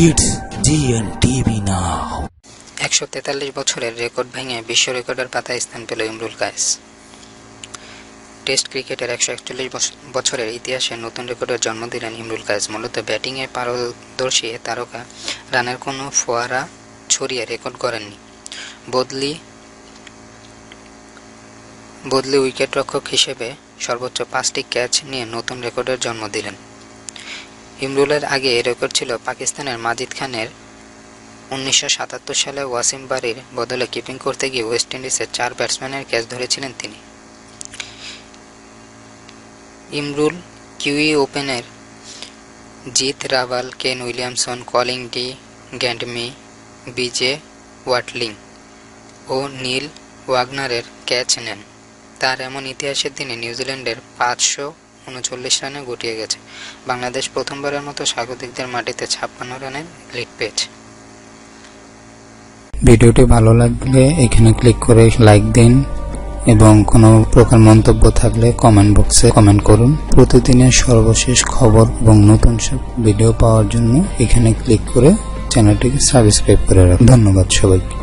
It's GNTV now. একশো তেতাল্লিশ বছরের রেকর্ড ভেঙে বিশ্ব রেকর্ডের পাতায় স্থান পেল ইমরুল কায়েস। টেস্ট ক্রিকেটের একশো একচল্লিশ বছরের ইতিহাসে নতুন রেকর্ডের জন্ম দিলেন ইমরুল কায়েস। মূলত ব্যাটিংয়ে পারদর্শী তারকা রানের কোনো ফোয়ারা ছড়িয়ে রেকর্ড করেননি বদলি বদলি উইকেটরক্ষক হিসেবে সর্বোচ্চ পাঁচটি ক্যাচ নিয়ে নতুন রেকর্ডের জন্ম দিলেন। ইমরুলের আগে রেকর্ড ছিল পাকিস্তানের মাজিদ খানের। উনিশশো সাতাত্তর সালে ওয়াসিম বারির বদলে কিপিং করতে গিয়ে ওয়েস্ট ইন্ডিজের চার ব্যাটসম্যানের ক্যাচ ধরেছিলেন তিনি। ইমরুল কিউই ওপেনের জিত Raval, Kane Williamson, calling D, গ্যান্ডমি, বিজে ওয়াটলিং ও নীল ওয়াগনারের ক্যাচ নেন। তার এমন ইতিহাসের দিনে নিউজিল্যান্ডের পাঁচশো উনচল্লিশ রানে গুটিয়ে গেছে। বাংলাদেশ প্রথমবারের মতো স্বাগতিকদের মাটিতে ছাপ্পান্ন রানের লিড পেয়েছে। ভিডিওটি ভালো লাগলে এখানে ক্লিক করে লাইক দিন এবং কোনো প্রকার মন্তব্য থাকলে কমেন্ট বক্সে কমেন্ট করুন। প্রতিদিনের সর্বশেষ খবর এবং নতুন সব ভিডিও পাওয়ার জন্য এখানে ক্লিক করে চ্যানেলটিকে সাবস্ক্রাইব করে রাখুন। ধন্যবাদ সবাইকে।